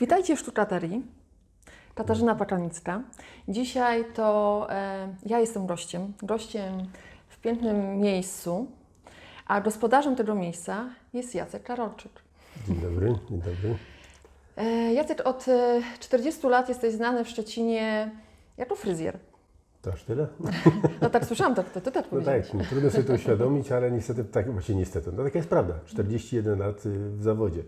Witajcie w Sztuczaterii. Katarzyna Paczalnicka. Dzisiaj to e, ja jestem gościem, gościem w pięknym miejscu, a gospodarzem tego miejsca jest Jacek Karolczyk. Dzień dobry, dzień dobry. E, Jacek, od e, 40 lat jesteś znany w Szczecinie jako fryzjer. To aż tyle? No tak słyszałam, tak, to ty tak No tak, no, trudno sobie to uświadomić, ale niestety, tak, właśnie niestety, no taka jest prawda. 41 lat y, w zawodzie.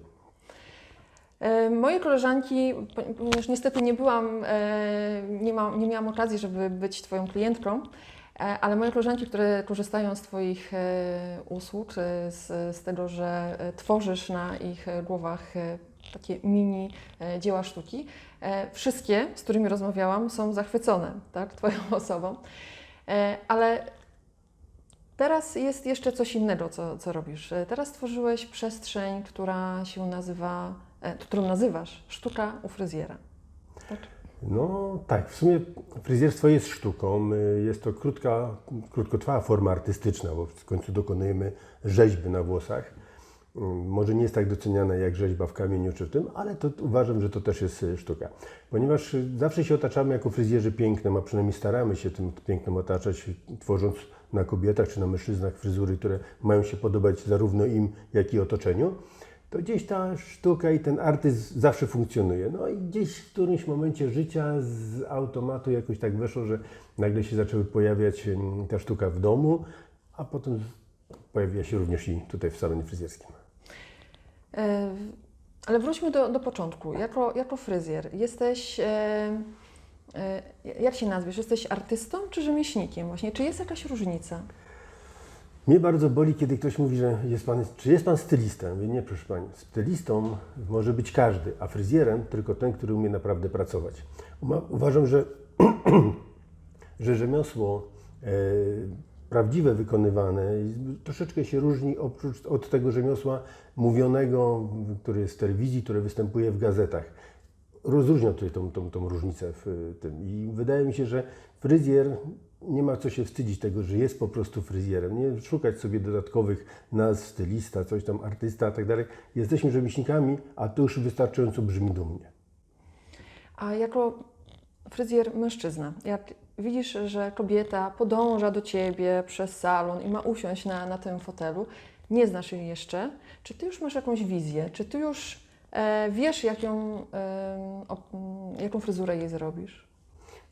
E, Moje koleżanki, ponieważ niestety nie byłam, e, nie, ma, nie miałam okazji, żeby być Twoją klientką, e, ale moje koleżanki, które korzystają z Twoich usług, z, z tego, że tworzysz na ich głowach takie mini dzieła sztuki, wszystkie, z którymi rozmawiałam, są zachwycone tak, Twoją osobą. Ale Teraz jest jeszcze coś innego, co, co robisz. Teraz stworzyłeś przestrzeń, która się nazywa, którą nazywasz sztuka u fryzjera. Tak? No tak, w sumie fryzjerstwo jest sztuką. y, Jest to krótka, krótkotrwała forma artystyczna, bo w końcu dokonujemy rzeźby na włosach. Y, Może nie jest tak doceniana jak rzeźba w kamieniu czy w tym, ale to uważam, że to też jest y, sztuka. Ponieważ zawsze się otaczamy jako fryzjerzy pięknem, a przynajmniej staramy się tym pięknem otaczać, tworząc na kobietach czy na mężczyznach fryzury, które mają się podobać zarówno im, jak i otoczeniu to gdzieś ta sztuka i ten artyzm zawsze funkcjonuje. No i gdzieś w którymś momencie życia z automatu jakoś tak weszło, że nagle się zaczęły pojawiać ta sztuka w domu, a potem pojawiła się również i tutaj w salonie fryzjerskim. E, Ale wróćmy do, do początku. Jako, jako fryzjer jesteś, e, e, jak się nazwiesz, jesteś artystą czy rzemieślnikiem właśnie? Czy jest jakaś różnica? Mnie bardzo boli, kiedy ktoś mówi, że jest pan, czy jest pan stylistą? Mówię, nie, proszę pani, stylistą może być każdy, a fryzjerem tylko ten, który umie naprawdę pracować. Uważam, że, że rzemiosło e, prawdziwe wykonywane troszeczkę się różni oprócz od tego rzemiosła mówionego, które jest w telewizji, które występuje w gazetach. Rozróżniam tutaj tą, tą, tą różnicę w y, tym. I wydaje mi się, że fryzjer nie ma co się wstydzić tego, że jest po prostu fryzjerem. Nie szukać sobie dodatkowych nazw, stylista, coś tam, artysta i tak. Jesteśmy rzemieślnikami, a to już wystarczająco brzmi dumnie. A jako fryzjer mężczyzna, jak widzisz, że kobieta podąża do ciebie przez salon i ma usiąść na, na tym fotelu, nie znasz jej jeszcze, czy ty już masz jakąś wizję? Czy ty już e, wiesz, jaką, e, op- m, jaką fryzurę jej zrobisz?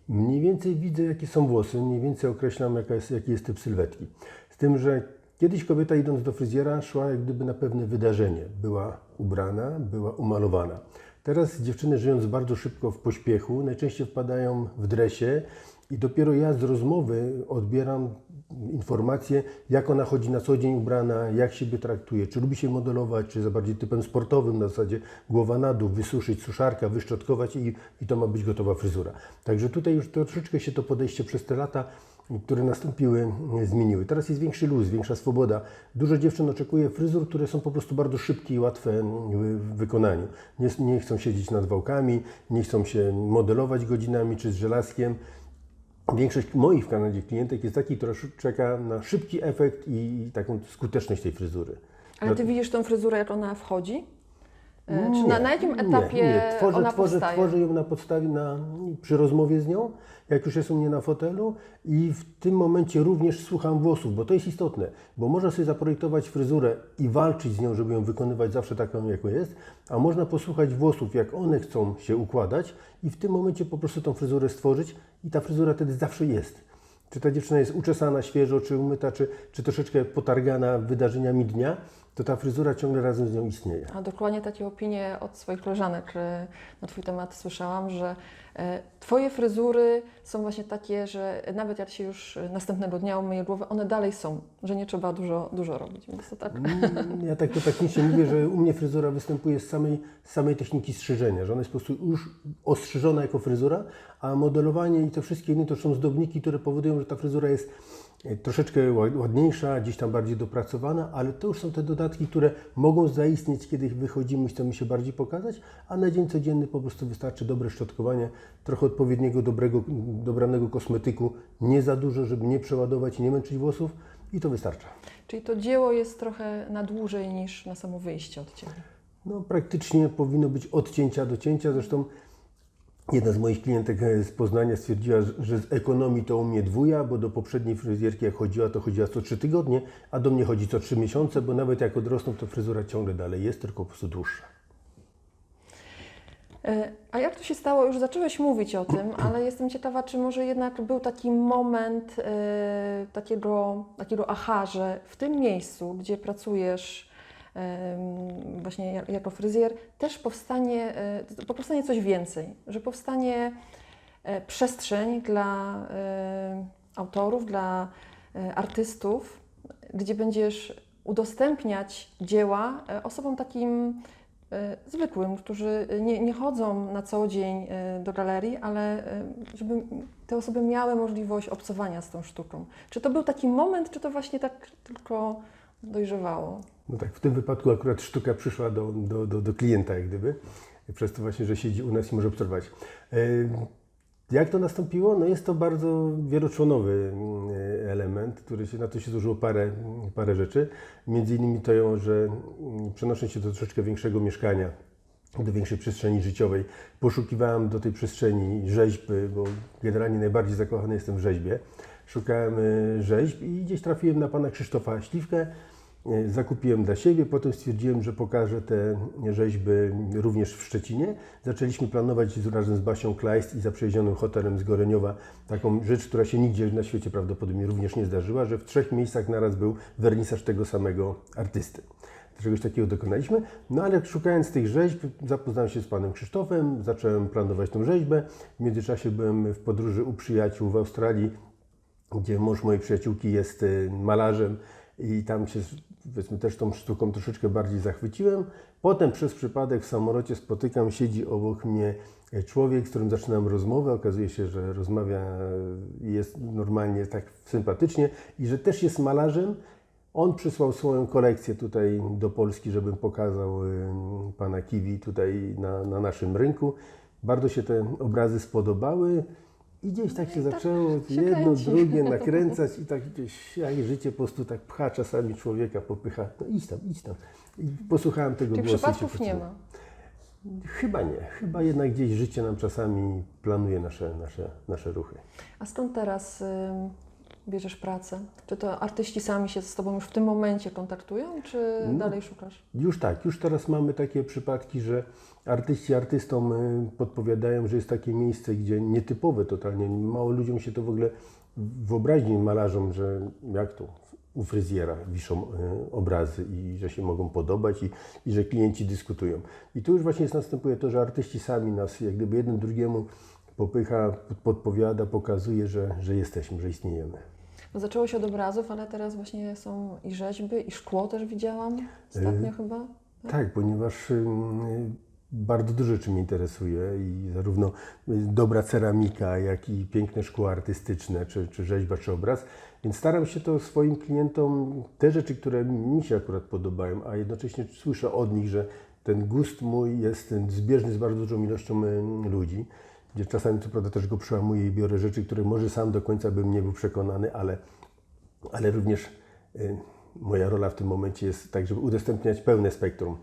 Mniej więcej widzę, jakie są włosy, mniej więcej określam, jaka jest, jaki jest typ sylwetki. Z tym, że kiedyś kobieta idąc do fryzjera szła jak gdyby na pewne wydarzenie. Była ubrana, była umalowana. Teraz dziewczyny żyjąc bardzo szybko w pośpiechu, najczęściej wpadają w dresie i dopiero ja z rozmowy odbieram informacje, jak ona chodzi na co dzień ubrana, jak siebie traktuje, czy lubi się modelować, czy za bardziej typem sportowym, na zasadzie głowa na dół, wysuszyć suszarka, wyszczotkować i, i to ma być gotowa fryzura. Także tutaj już troszeczkę się to podejście przez te lata, które nastąpiły, zmieniły. Teraz jest większy luz, większa swoboda. Dużo dziewczyn oczekuje fryzur, które są po prostu bardzo szybkie i łatwe w wykonaniu. Nie, nie chcą siedzieć nad wałkami, nie chcą się modelować godzinami czy z żelazkiem. Większość moich w Kanadzie klientek jest takich, która czeka na szybki efekt i taką skuteczność tej fryzury. Ale ty widzisz tą fryzurę, jak ona wchodzi? E, Czy na, na jakim nie, etapie nie. Tworzę, ona tworzę, powstaje? tworzę ją na podstawie, na, przy rozmowie z nią, jak już jest u mnie na fotelu i w tym momencie również słucham włosów, bo to jest istotne, bo można sobie zaprojektować fryzurę i walczyć z nią, żeby ją wykonywać zawsze taką, jaką jest, a można posłuchać włosów, jak one chcą się układać i w tym momencie po prostu tą fryzurę stworzyć i ta fryzura wtedy zawsze jest. Czy ta dziewczyna jest uczesana świeżo, czy umyta, czy, czy troszeczkę potargana wydarzeniami dnia, to ta fryzura ciągle razem z nią istnieje. A dokładnie takie opinie od swoich koleżanek na Twój temat słyszałam, że e, Twoje fryzury są właśnie takie, że nawet jak się już e, następnego dnia umyje głowę, one dalej są, że nie trzeba dużo, dużo robić. Więc to tak. Mm, Ja tak to technicznie mówię, że u mnie fryzura występuje z samej, z samej techniki strzyżenia, że ona jest po prostu już ostrzyżona jako fryzura, a modelowanie i te wszystkie inne to są zdobniki, które powodują, że ta fryzura jest troszeczkę ła- ładniejsza, gdzieś tam bardziej dopracowana, ale to już są te dodatki, które mogą zaistnieć, kiedy wychodzimy i chcemy się bardziej pokazać, a na dzień codzienny po prostu wystarczy dobre szczotkowanie, trochę odpowiedniego, dobrego, dobranego kosmetyku, nie za dużo, żeby nie przeładować i nie męczyć włosów i to wystarcza. Czyli to dzieło jest trochę na dłużej niż na samo wyjście od Ciebie. No, praktycznie powinno być od cięcia do cięcia. Zresztą jedna z moich klientek e, z Poznania stwierdziła, że- z ekonomii to u mnie dwuja, bo do poprzedniej fryzjerki jak chodziła, to chodziła co trzy tygodnie, a do mnie chodzi co trzy miesiące, bo nawet jak odrosną, to fryzura ciągle dalej jest, tylko po prostu dłuższa. E, A jak to się stało? Już zacząłeś mówić o tym, ale jestem ciekawa, czy może jednak był taki moment e, takiego, takiego aha, że w tym miejscu, gdzie pracujesz właśnie jak- jako fryzjer, też powstanie, e, powstanie coś więcej, że powstanie e, przestrzeń dla e, autorów, dla artystów, gdzie będziesz udostępniać dzieła osobom takim zwykłym, którzy nie, nie chodzą na co dzień do galerii, ale żeby te osoby miały możliwość obcowania z tą sztuką. Czy to był taki moment, czy to właśnie tak tylko dojrzewało? No tak, w tym wypadku akurat sztuka przyszła do, do, do, do klienta, jak gdyby, przez to właśnie, że siedzi u nas i może obserwować. E, Jak to nastąpiło? No jest to bardzo wieloczłonowy mm, element, który się, na to się złożyło parę, parę rzeczy. Między innymi to, że mm, przenosząc się do troszeczkę większego mieszkania, do większej przestrzeni życiowej, poszukiwałem do tej przestrzeni rzeźby, bo generalnie najbardziej zakochany jestem w rzeźbie. Szukałem e, rzeźb i gdzieś trafiłem na pana Krzysztofa Śliwkę. E, Zakupiłem dla siebie, potem stwierdziłem, że pokażę te rzeźby również w Szczecinie. Zaczęliśmy planować razem z Basią Kleist i zaprzyjaźnionym hotelem z Goreniowa taką rzecz, która się nigdzie na świecie prawdopodobnie również nie zdarzyła, że w trzech miejscach naraz był wernisaż tego samego artysty. Czegoś takiego dokonaliśmy. No ale szukając tych rzeźb, zapoznałem się z panem Krzysztofem, zacząłem planować tą rzeźbę. W międzyczasie byłem w podróży u przyjaciół w Australii, gdzie mąż mojej przyjaciółki jest y, malarzem i tam się powiedzmy też tą sztuką troszeczkę bardziej zachwyciłem. Potem przez przypadek w samolocie spotykam, siedzi obok mnie e, człowiek, z którym zaczynam rozmowę. Okazuje się, że rozmawia i jest normalnie tak sympatycznie i że też jest malarzem. On przysłał swoją kolekcję tutaj do Polski, żebym pokazał y, pana Kiwi tutaj na, na naszym rynku. Bardzo się te obrazy spodobały. I gdzieś tak się tak zaczęło jedno, drugie nakręcać i tak gdzieś, jak życie po prostu tak pcha czasami człowieka, popycha. No idź tam, idź tam. I posłuchałem tego Czyli głosu. przypadków nie ma. Chyba nie. Chyba jednak gdzieś życie nam czasami planuje nasze, nasze, nasze ruchy. A skąd teraz bierzesz pracę? Czy to artyści sami się z Tobą już w tym momencie kontaktują, czy No. dalej szukasz? Już tak, już teraz mamy takie przypadki, że artyści artystom y, podpowiadają, że jest takie miejsce, gdzie nietypowe totalnie, mało ludziom się to w ogóle wyobraźni malarzom, że jak to u fryzjera wiszą y, obrazy i że się mogą podobać i, i że klienci dyskutują. I tu już właśnie następuje to, że artyści sami nas jak gdyby jeden drugiemu popycha, pod- podpowiada, pokazuje, że, że jesteśmy, że istniejemy. Bo zaczęło się od obrazów, ale teraz właśnie są i rzeźby, i szkło też widziałam ostatnio chyba. Tak, ponieważ ym, bardzo dużo rzeczy mnie interesuje i zarówno y, dobra ceramika, jak i piękne szkło artystyczne, czy, czy rzeźba, czy obraz. Więc staram się to swoim klientom, te rzeczy, które mi się akurat podobają, a jednocześnie słyszę od nich, że ten gust mój jest zbieżny z bardzo dużą ilością y, ludzi, gdzie czasami co prawda też go przełamuję i biorę rzeczy, które może sam do końca bym nie był przekonany, ale ale również y, moja rola w tym momencie jest tak, żeby udostępniać pełne spektrum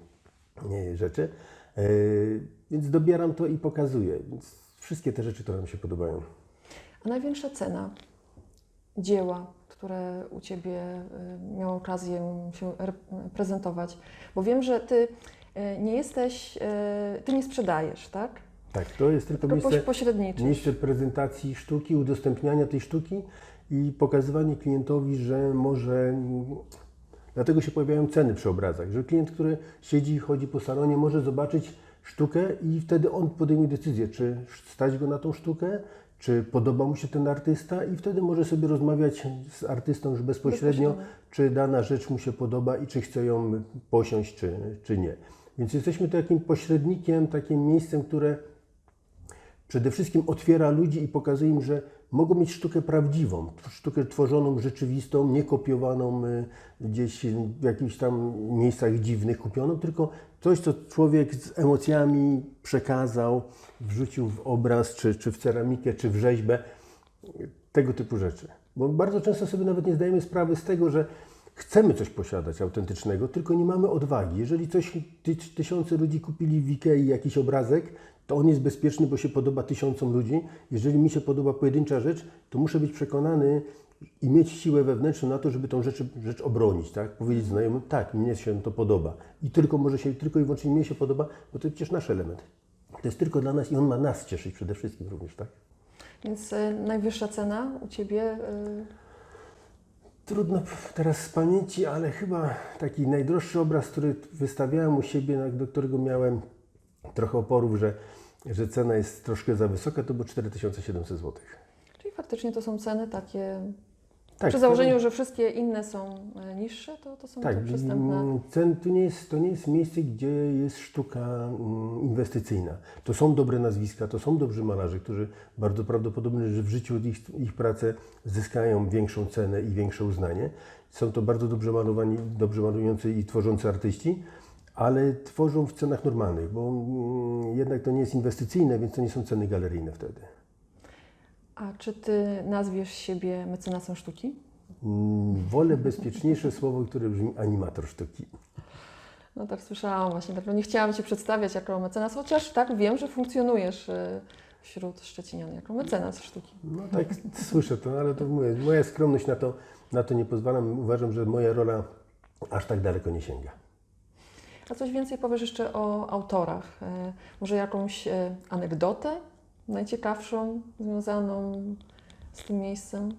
y, rzeczy. Y, Więc dobieram to i pokazuję. Więc wszystkie te rzeczy, które nam się podobają. A największa cena dzieła, które u Ciebie miało okazję się re- prezentować? Bo wiem, że Ty nie jesteś, Ty nie sprzedajesz, tak? Tak, to jest tylko Tylko miejsce, miejsce prezentacji sztuki, udostępniania tej sztuki i pokazywanie klientowi, że może. Dlatego się pojawiają ceny przy obrazach, że klient, który siedzi i chodzi po salonie, może zobaczyć sztukę i wtedy on podejmie decyzję, czy stać go na tą sztukę, czy podoba mu się ten artysta i wtedy może sobie rozmawiać z artystą już bezpośrednio, Bezpośrednio. czy dana rzecz mu się podoba i czy chce ją posiąść, czy, czy nie. Więc jesteśmy takim pośrednikiem, takim miejscem, które przede wszystkim otwiera ludzi i pokazuje im, że mogą mieć sztukę prawdziwą, sztukę tworzoną, rzeczywistą, nie kopiowaną y, gdzieś w jakichś tam miejscach dziwnych kupioną, tylko coś, co człowiek z emocjami przekazał, wrzucił w obraz, czy, czy w ceramikę, czy w rzeźbę, tego typu rzeczy. Bo bardzo często sobie nawet nie zdajemy sprawy z tego, że chcemy coś posiadać autentycznego, tylko nie mamy odwagi. Jeżeli coś ty, tysiące ludzi kupili w Ikei jakiś obrazek, to on jest bezpieczny, bo się podoba tysiącom ludzi. Jeżeli mi się podoba pojedyncza rzecz, to muszę być przekonany i mieć siłę wewnętrzną na to, żeby tą rzecz, rzecz obronić, tak? Powiedzieć znajomym, tak, mnie się to podoba. I tylko może się, tylko i wyłącznie mnie się podoba, bo to jest przecież nasz element. To jest tylko dla nas i on ma nas cieszyć przede wszystkim również, tak? Więc e, najwyższa cena u Ciebie e, Trudno teraz z pamięci, ale chyba taki najdroższy obraz, który wystawiałem u siebie, do którego miałem trochę oporów, że, że cena jest troszkę za wysoka, to było 4700 zł. Czyli faktycznie to są ceny takie. Tak, przy założeniu, że wszystkie inne są e, niższe, to, to są Tak, te przystępne. mm, cen, to, nie jest, to nie jest miejsce, gdzie jest sztuka mm, inwestycyjna. To są dobre nazwiska, to są dobrzy malarze, którzy bardzo prawdopodobne, że w życiu ich, ich prace zyskają większą cenę i większe uznanie. Są to bardzo dobrze malowani, dobrze malujący i tworzący artyści, ale tworzą w cenach normalnych, bo mm, jednak to nie jest inwestycyjne, więc to nie są ceny galeryjne wtedy. A czy Ty nazwiesz siebie mecenasem sztuki? Mm, Wolę bezpieczniejsze słowo, które brzmi animator sztuki. No tak słyszałam właśnie, dlatego nie chciałam Cię przedstawiać jako mecenas, chociaż tak wiem, że funkcjonujesz e, wśród Szczecinian jako mecenas sztuki. No tak, słyszę to, ale to mówię, moja skromność na to, na to nie pozwala. Uważam, że moja rola aż tak daleko nie sięga. A coś więcej powiesz jeszcze o autorach? E, Może jakąś e, anegdotę najciekawszą związaną z tym miejscem?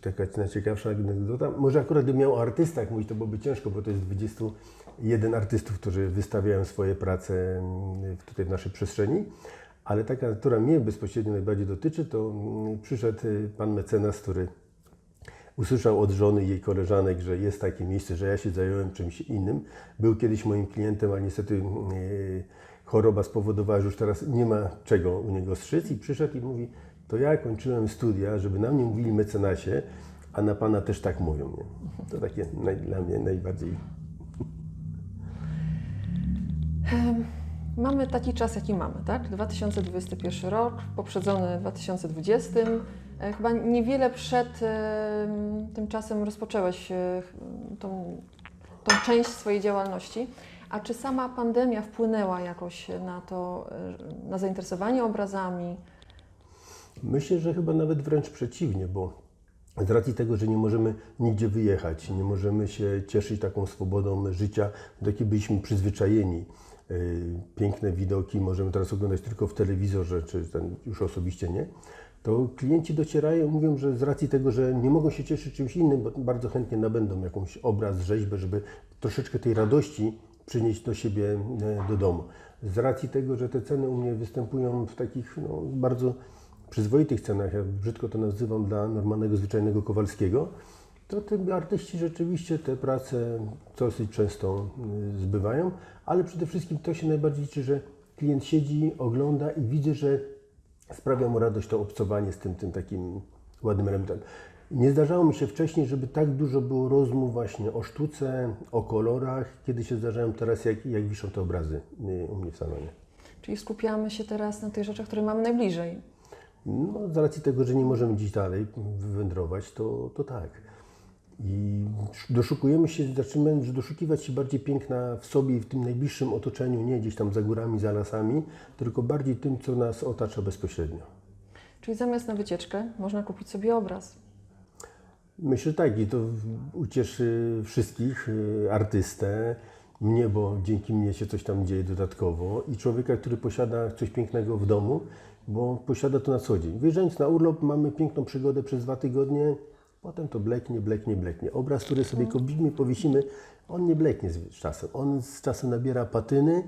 Taka najciekawsza anegdota. Może akurat gdybym miał o artystach mówić, to byłoby ciężko, bo to jest 21 artystów, którzy wystawiają swoje prace mm, tutaj w naszej przestrzeni. Ale taka, która mnie bezpośrednio najbardziej dotyczy, to mm, przyszedł y, pan mecenas, który usłyszał od żony i jej koleżanek, że jest takie miejsce, że ja się zająłem czymś innym. Był kiedyś moim klientem, ale niestety yy, choroba spowodowała, że już teraz nie ma czego u niego strzyc i przyszedł i mówi, to ja kończyłem studia, żeby na mnie mówili mecenasie, a na Pana też tak mówią. Nie? To takie naj, dla mnie najbardziej Mamy taki czas, jaki mamy, tak? 2021 rok, poprzedzony 2020. E, Chyba niewiele przed tym czasem rozpoczęłeś e, tą, tą część swojej działalności. A czy sama pandemia wpłynęła jakoś na to, e, na zainteresowanie obrazami? Myślę, że chyba nawet wręcz przeciwnie, bo z racji tego, że nie możemy nigdzie wyjechać, nie możemy się cieszyć taką swobodą życia, do jakiej byliśmy przyzwyczajeni. Yy, Piękne widoki możemy teraz oglądać tylko w telewizorze, czy ten już osobiście nie. To klienci docierają, mówią, że z racji tego, że nie mogą się cieszyć czymś innym, bardzo chętnie nabędą jakąś obraz, rzeźbę, żeby troszeczkę tej radości przynieść do siebie e, do domu. Z racji tego, że te ceny u mnie występują w takich no, bardzo przyzwoitych cenach, ja brzydko to nazywam dla normalnego, zwyczajnego Kowalskiego, to tym artyści rzeczywiście te prace dosyć często y, zbywają, ale przede wszystkim to się najbardziej liczy, że klient siedzi, ogląda i widzę, że sprawia mu radość to obcowanie z tym, tym takim ładnym elementem. Nie zdarzało mi się wcześniej, żeby tak dużo było rozmów właśnie o sztuce, o kolorach, kiedy się zdarzają teraz, jak, jak wiszą te obrazy y, u mnie w salonie. Czyli skupiamy się teraz na tych rzeczach, które mamy najbliżej. No, z racji tego, że nie możemy dziś dalej wywędrować, to, to tak. I doszukujemy się, zaczynamy doszukiwać się bardziej piękna w sobie i w tym najbliższym otoczeniu, nie gdzieś tam za górami, za lasami, tylko bardziej tym, co nas otacza bezpośrednio. Czyli zamiast na wycieczkę można kupić sobie obraz. Myślę tak i to ucieszy wszystkich, y, artystę, mnie, bo dzięki mnie się coś tam dzieje dodatkowo i człowieka, który posiada coś pięknego w domu, bo posiada to na co dzień. Wyjeżdżając na urlop mamy piękną przygodę przez dwa tygodnie, potem to bleknie, bleknie, bleknie. Obraz, który sobie kupimy, powiesimy, on nie bleknie z czasem. On z czasem nabiera patyny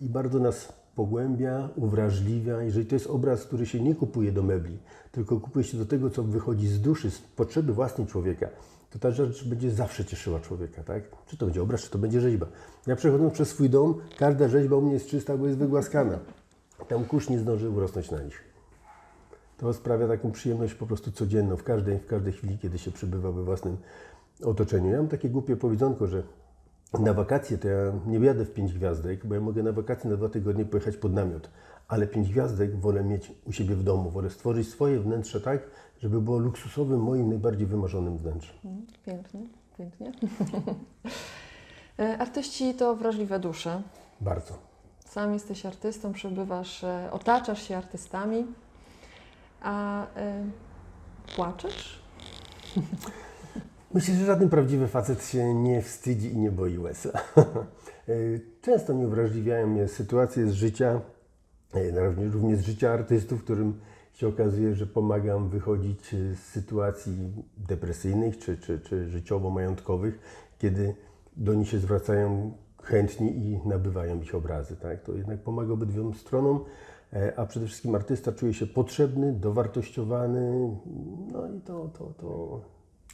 i bardzo nas pogłębia, uwrażliwia. Jeżeli to jest obraz, który się nie kupuje do mebli, tylko kupuje się do tego, co wychodzi z duszy, z potrzeby własnej człowieka, to ta rzecz będzie zawsze cieszyła człowieka, tak? Czy to będzie obraz, czy to będzie rzeźba. Ja przechodząc przez swój dom, każda rzeźba u mnie jest czysta, bo jest wygłaskana. Tam kurz nie zdąży urosnąć na nich. To sprawia taką przyjemność po prostu codzienną, w każdej, w każdej chwili, kiedy się przebywa we własnym otoczeniu. Ja mam takie głupie powiedzonko, że na wakacje to ja nie jadę w pięć gwiazdek, bo ja mogę na wakacje na dwa tygodnie pojechać pod namiot. ale pięć gwiazdek wolę mieć u siebie w domu. Wolę stworzyć swoje wnętrze tak, żeby było luksusowym, moim najbardziej wymarzonym wnętrzem. Mm, Pięknie, pięknie. E, Artyści to wrażliwe dusze. Bardzo. Sam jesteś artystą, przebywasz, e, otaczasz się artystami, a e, płaczesz? Myślę, że żaden prawdziwy facet się nie wstydzi i nie boi łez. Często mnie uwrażliwiają mnie sytuacje z życia, e, również- również z życia artystów, którym się okazuje, że pomagam wychodzić e, z sytuacji depresyjnych czy, czy, czy życiowo-majątkowych, kiedy do nich się zwracają chętni i nabywają ich obrazy. Tak? To jednak pomaga obydwiom stronom, e, a przede wszystkim artysta czuje się potrzebny, dowartościowany, no i to, to, to,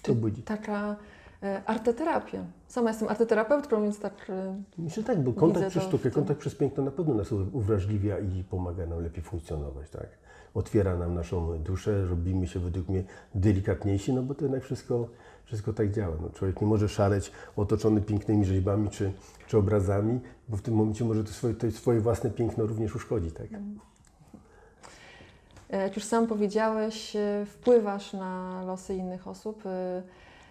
to budzi. Taka e, arteterapia. Sama jestem arteterapeutką, więc tak e, Myślę tak, bo kontakt przez sztukę, kontakt przez piękno na pewno nas uwrażliwia i pomaga nam lepiej funkcjonować, tak? Otwiera nam naszą duszę, robimy się według mnie delikatniejsi, no bo to jednak wszystko, wszystko tak działa. No, człowiek nie może szaleć otoczony pięknymi rzeźbami czy, czy obrazami, bo w tym momencie może to swoje, to swoje własne piękno również uszkodzi, tak? E, Jak już sam powiedziałeś, e, wpływasz na losy innych osób, e,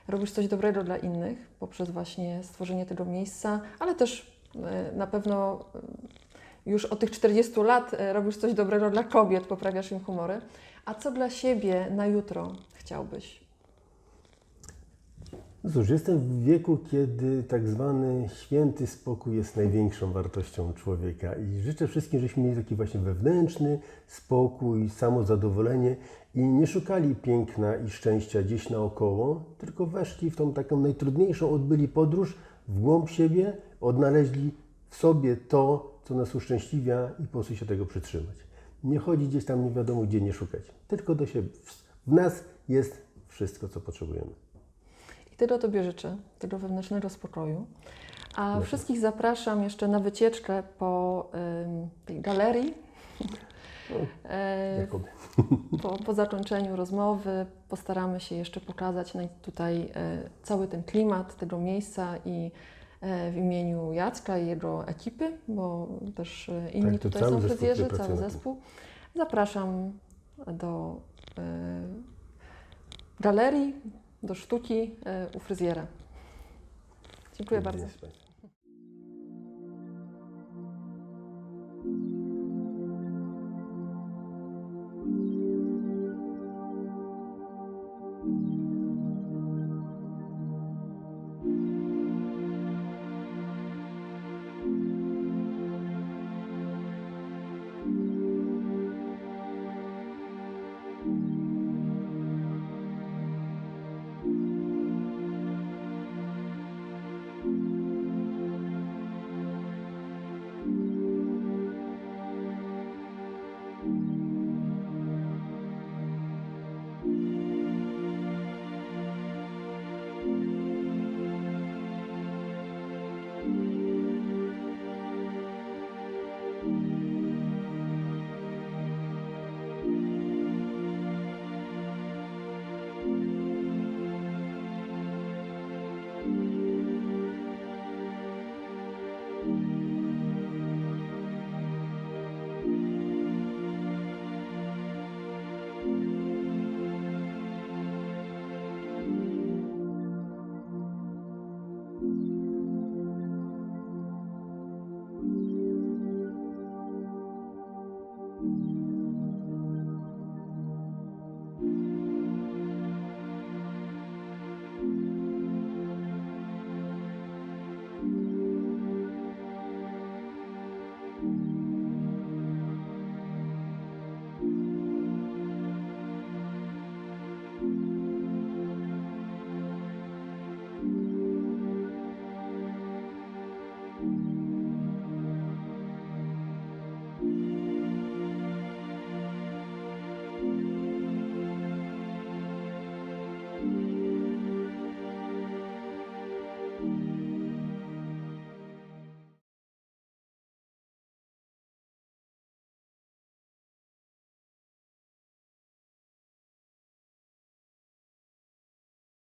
robisz coś dobrego dla innych poprzez właśnie stworzenie tego miejsca, ale też na pewno już od tych 40 lat robisz coś dobrego dla kobiet, poprawiasz im humory. A co dla siebie na jutro chciałbyś? No cóż, jestem w wieku, kiedy tak zwany święty spokój jest największą wartością człowieka i życzę wszystkim, żebyśmy mieli taki właśnie wewnętrzny spokój, samozadowolenie i nie szukali piękna i szczęścia gdzieś naokoło, tylko weszli w tą taką najtrudniejszą, odbyli podróż w głąb siebie, odnaleźli w sobie to, co nas uszczęśliwia i po prostu się tego przytrzymać. Nie chodzi gdzieś tam nie wiadomo gdzie nie szukać, tylko do siebie. W nas jest wszystko, co potrzebujemy. Tego Tobie życzę, tego wewnętrznego spokoju. A Dziękuję. wszystkich zapraszam jeszcze na wycieczkę po em, tej galerii. Jakoby. Po, po zakończeniu rozmowy postaramy się jeszcze pokazać tutaj e, cały ten klimat tego miejsca i e, w imieniu Jacka i jego ekipy, bo też inni Tak, tutaj są fryzjerzy, cały zespół. Zapraszam do galerii, do sztuki e, u fryzjera. Dziękuję bardzo.